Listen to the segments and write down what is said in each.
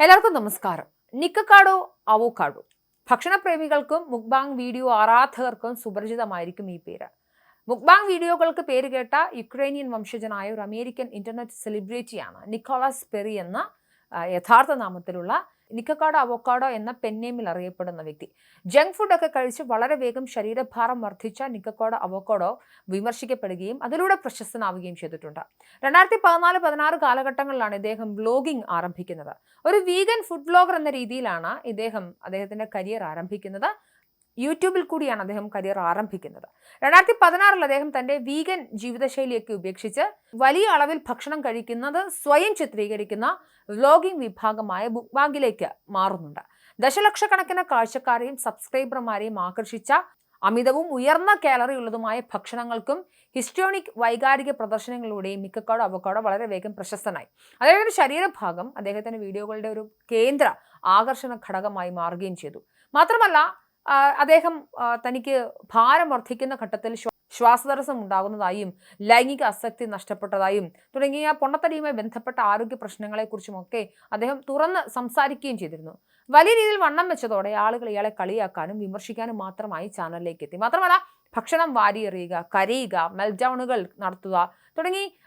എല്ലാവർക്കും നമസ്കാരം. നിക്കക്കാടോ അവോക്കാടോ. ഭക്ഷണപ്രേമികൾക്കും മുക്ബാങ് വീഡിയോ ആരാധകർക്കും സുപരിചിതമായിരിക്കും ഈ പേര്. മുക്ബാങ് വീഡിയോകൾക്ക് പേര് കേട്ട യുക്രൈനിയൻ വംശജനായ ഒരു അമേരിക്കൻ ഇന്റർനെറ്റ് സെലിബ്രിറ്റിയാണ് നിക്കോളാസ് പെറി എന്ന യഥാർത്ഥ നാമത്തിലുള്ള നിക്കക്കാടോ അവോക്കാഡോ എന്ന പെന്നേമിൽ അറിയപ്പെടുന്ന വ്യക്തി. ജങ്ക് ഫുഡൊക്കെ കഴിച്ച് വളരെ വേഗം ശരീരഭാരം വർദ്ധിച്ച നിക്കക്കാടോ അവോക്കാഡോ വിമർശിക്കപ്പെടുകയും അതിലൂടെ പ്രശസ്തനാവുകയും ചെയ്തിട്ടുണ്ട്. രണ്ടായിരത്തി പതിനാല് പതിനാറ് കാലഘട്ടങ്ങളിലാണ് ഇദ്ദേഹം വ്ലോഗിംഗ് ആരംഭിക്കുന്നത്. ഒരു വീഗൻ ഫുഡ് വ്ലോഗർ എന്ന രീതിയിലാണ് ഇദ്ദേഹം അദ്ദേഹത്തിന്റെ കരിയർ ആരംഭിക്കുന്നത്. യൂട്യൂബിൽ കൂടിയാണ് അദ്ദേഹം കരിയർ ആരംഭിക്കുന്നത്. രണ്ടായിരത്തി പതിനാറിൽ അദ്ദേഹം തന്റെ വീഗൻ ജീവിതശൈലിയൊക്കെ ഉപേക്ഷിച്ച് വലിയ അളവിൽ ഭക്ഷണം കഴിക്കുന്നത് സ്വയം ചിത്രീകരിക്കുന്ന വ്ലോഗിംഗ് വിഭാഗമായ ബുക്ക് ബാങ്കിലേക്ക് മാറുന്നുണ്ട്. ദശലക്ഷക്കണക്കിന് കാഴ്ചക്കാരെയും സബ്സ്ക്രൈബർമാരെയും ആകർഷിച്ച അമിതവും ഉയർന്ന കാലറി ഉള്ളതുമായ ഭക്ഷണങ്ങൾക്കും ഹിസ്റ്റോണിക് വൈകാരിക പ്രദർശനങ്ങളിലൂടെയും മിക്കക്കാടോ അവക്കാടോ വളരെ വേഗം പ്രശസ്തനായി. അദ്ദേഹത്തിന്റെ ശരീരഭാഗം അദ്ദേഹത്തിന്റെ വീഡിയോകളുടെ ഒരു കേന്ദ്ര ആകർഷണ ഘടകമായി മാറുകയും ചെയ്തു. മാത്രമല്ല അദ്ദേഹം തനിക്ക് ഭാരം വർദ്ധിക്കുന്ന ഘട്ടത്തിൽ ശ്വാ- ശ്വാസതടസ്സം ഉണ്ടാകുന്നതായും ലൈംഗിക ആസക്തി നഷ്ടപ്പെട്ടതായും തുടങ്ങിയ പൊണ്ണത്തടിയുമായി ബന്ധപ്പെട്ട ആരോഗ്യ പ്രശ്നങ്ങളെക്കുറിച്ചുമൊക്കെ അദ്ദേഹം തുറന്ന് സംസാരിക്കുകയും ചെയ്തിരുന്നു. വലിയ രീതിയിൽ വണ്ണം വെച്ചതോടെ ആളുകൾ ഇയാളെ കളിയാക്കാനും വിമർശിക്കാനും മാത്രമായി ചാനലിലേക്ക് എത്തി. മാത്രമല്ല ഭക്ഷണം വാരിയെറിയുക കരയുക മെൽഡൗണുകൾ നടത്തുക തുടങ്ങി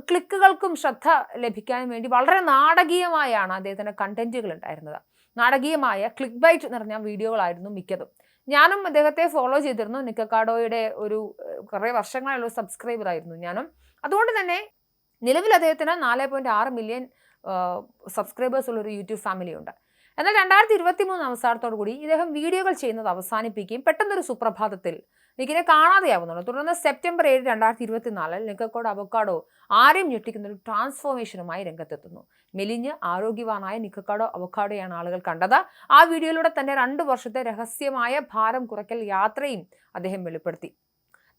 ക്ലിക്കുകൾക്കും ശ്രദ്ധ ലഭിക്കാനും വേണ്ടി വളരെ നാടകീയമായാണ് അദ്ദേഹത്തിന്റെ കണ്ടന്റുകൾ ഉണ്ടായിരുന്നത്. നാടകീയമായ ക്ലിക്ക് ബൈറ്റ് നിറഞ്ഞ വീഡിയോകളായിരുന്നു മിക്കതും. ഞാനും അദ്ദേഹത്തെ ഫോളോ ചെയ്തിരുന്നു. നിക്കക്കാഡോയുടെ ഒരു കുറേ വർഷങ്ങളായുള്ള സബ്സ്ക്രൈബർ ആയിരുന്നു ഞാനും. അതുകൊണ്ട് തന്നെ നിലവിൽ അദ്ദേഹത്തിന് നാല് പോയിന്റ് ആറ് മില്യൺ സബ്സ്ക്രൈബേഴ്സ് ഉള്ള ഒരു യൂട്യൂബ് ഫാമിലി ഉണ്ട്. എന്നാൽ രണ്ടായിരത്തി ഇരുപത്തി മൂന്ന് അവസാനത്തോടു കൂടി ഇദ്ദേഹം വീഡിയോകൾ ചെയ്യുന്നത് അവസാനിപ്പിക്കുകയും പെട്ടെന്നൊരു സുപ്രഭാതത്തിൽ നിക്കിനെ കാണാതെയാവുന്നുള്ളൂ തുടർന്ന് സെപ്റ്റംബർ ഏഴ് രണ്ടായിരത്തി ഇരുപത്തിനാലിൽ നിക്കക്കോട് അവക്കാഡോ ആരെയും ഞെട്ടിക്കുന്ന ഒരു ട്രാൻസ്ഫോർമേഷനുമായി രംഗത്തെത്തുന്നു. മെലിഞ്ഞ് ആരോഗ്യവാനായ നിക്കക്കാടോ അവക്കാഡോയാണ് ആളുകൾ കണ്ടത്. ആ വീഡിയോയിലൂടെ തന്നെ രണ്ട് വർഷത്തെ രഹസ്യമായ ഭാരം കുറയ്ക്കൽ യാത്രയും അദ്ദേഹം വെളിപ്പെടുത്തി.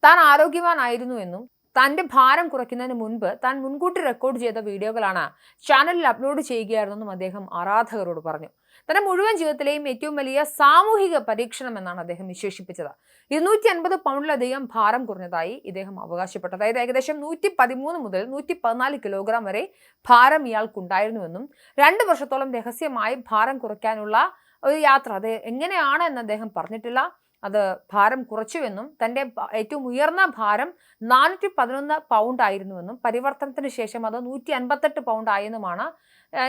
താൻ ആരോഗ്യവാനായിരുന്നു എന്നും തന്റെ ഭാരം കുറയ്ക്കുന്നതിന് മുൻപ് താൻ മുൻകൂട്ടി റെക്കോർഡ് ചെയ്ത വീഡിയോകളാണ് ചാനലിൽ അപ്ലോഡ് ചെയ്യുകയായിരുന്നെന്നും അദ്ദേഹം ആരാധകരോട് പറഞ്ഞു. തന്റെ മുഴുവൻ ജീവിതത്തിലെയും ഏറ്റവും വലിയ സാമൂഹിക പരീക്ഷണം എന്നാണ് അദ്ദേഹം വിശേഷിപ്പിച്ചത്. ഇരുന്നൂറ്റി അൻപത് പൗണ്ടിലധികം ഭാരം കുറഞ്ഞതായി ഇദ്ദേഹം അവകാശപ്പെട്ടു. അതായത് ഏകദേശം നൂറ്റി പതിമൂന്ന് മുതൽ നൂറ്റി പതിനാല് കിലോഗ്രാം വരെ ഭാരം ഇയാൾക്കുണ്ടായിരുന്നുവെന്നും രണ്ട് വർഷത്തോളം രഹസ്യമായി ഭാരം കുറയ്ക്കാനുള്ള ഒരു യാത്ര അത് എങ്ങനെയാണ് എന്ന് അദ്ദേഹം പറഞ്ഞിട്ടില്ല. അത് ഭാരം കുറച്ചുവെന്നും തന്റെ ഏറ്റവും ഉയർന്ന ഭാരം നാനൂറ്റി പതിനൊന്ന് പൗണ്ട് ആയിരുന്നുവെന്നും പരിവർത്തനത്തിന് ശേഷം അത് നൂറ്റി അൻപത്തെട്ട് പൗണ്ട് ആയെന്നുമാണ്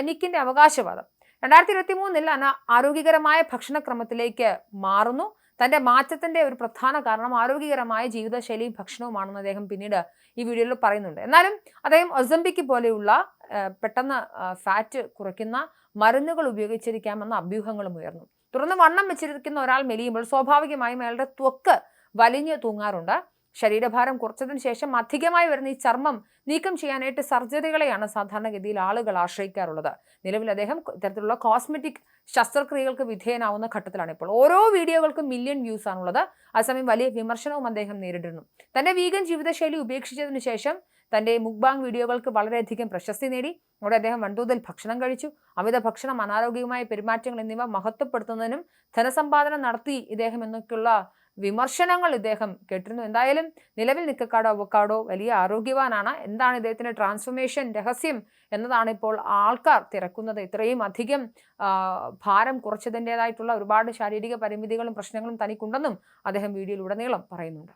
നിക്കിന്റെ അവകാശവാദം. രണ്ടായിരത്തി ഇരുപത്തി മൂന്നിൽ അന ആരോഗ്യകരമായ ഭക്ഷണക്രമത്തിലേക്ക് മാറുന്നു. തന്റെ മാറ്റത്തിന്റെ ഒരു പ്രധാന കാരണം ആരോഗ്യകരമായ ജീവിതശൈലി ഭക്ഷണവുമാണെന്ന് അദ്ദേഹം പിന്നീട് ഈ വീഡിയോയിൽ പറയുന്നുണ്ട്. എന്നാലും അദ്ദേഹം ഒസംബിക്ക് പോലെയുള്ള പെട്ടെന്ന് ഫാറ്റ് കുറയ്ക്കുന്ന മരുന്നുകൾ ഉപയോഗിച്ചിരിക്കാമെന്ന അഭ്യൂഹങ്ങളും ഉയർന്നു. തുടർന്ന് വണ്ണം വെച്ചിരിക്കുന്ന ഒരാൾ മെലിയുമ്പോൾ സ്വാഭാവികമായും അയാളുടെ ത്വക്ക് വലിഞ്ഞു തൂങ്ങാറുണ്ട്. ശരീരഭാരം കുറച്ചതിന് ശേഷം അധികമായി വരുന്ന ഈ ചർമ്മം നീക്കം ചെയ്യാനായിട്ട് സർജറികളെയാണ് സാധാരണഗതിയിൽ ആളുകൾ ആശ്രയിക്കാറുള്ളത്. നിലവിൽ അദ്ദേഹം ഇത്തരത്തിലുള്ള കോസ്മെറ്റിക് ശസ്ത്രക്രിയകൾക്ക് വിധേയനാവുന്ന ഘട്ടത്തിലാണ് ഇപ്പോൾ. ഓരോ വീഡിയോകൾക്കും മില്യൺ വ്യൂസ് ആണുള്ളത്. അതേസമയം വലിയ വിമർശനവും അദ്ദേഹം നേരിടുന്നു. തന്റെ വീഗൻ ജീവിതശൈലി ഉപേക്ഷിച്ചതിന് ശേഷം തന്റെ മുക്ബാങ് വീഡിയോകൾക്ക് വളരെയധികം പ്രശസ്തി നേടി. അവിടെ അദ്ദേഹം വൻതോതിൽ ഭക്ഷണം കഴിച്ചു. അമിത ഭക്ഷണം അനാരോഗ്യമായ പെരുമാറ്റങ്ങൾ എന്നിവ മഹത്വപ്പെടുത്തുന്നതിനും ധനസമ്പാദനം നടത്തി ഇദ്ദേഹം എന്നൊക്കെയുള്ള വിമർശനങ്ങൾ ഇദ്ദേഹം കേട്ടിരുന്നു. എന്തായാലും നിലവിൽ നിക്കക്കാടോ അവക്കാടോ വലിയ ആരോഗ്യവാനാണ്. എന്താണ് ഇദ്ദേഹത്തിന്റെ ട്രാൻസ്ഫോർമേഷൻ രഹസ്യം എന്നതാണ് ഇപ്പോൾ ആൾക്കാർ തിരക്കുന്നത്. ഇത്രയും അധികം ഭാരം കുറച്ചതിന്റെതായിട്ടുള്ള ഒരുപാട് ശാരീരിക പരിമിതികളും പ്രശ്നങ്ങളും തനിക്കുണ്ടെന്നും അദ്ദേഹം വീഡിയോയിലുടനീളം പറയുന്നുണ്ട്.